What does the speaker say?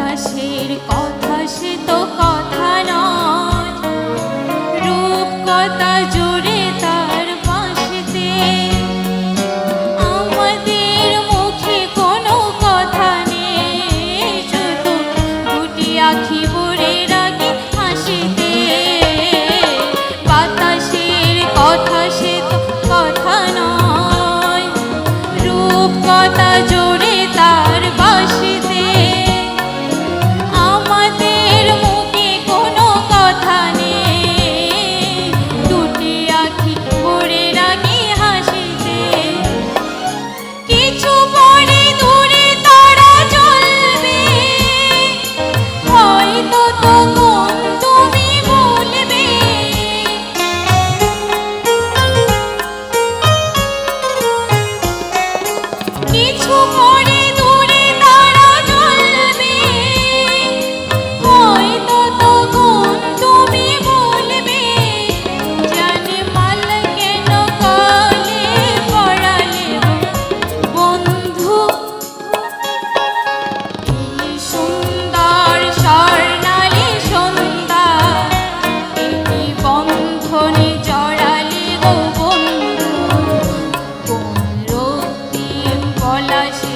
বিশ্বাসের কথা সে তো কথা নয়। রূপকথা জুড়ে তার বাঁশিতে আমাদের মুখে কোনো কথা নেই, শুধু গুটি আখি ভরে রাখি হাসিতে। বাতাসের কথা সে তো কথা নয়। রূপকথা পলাশী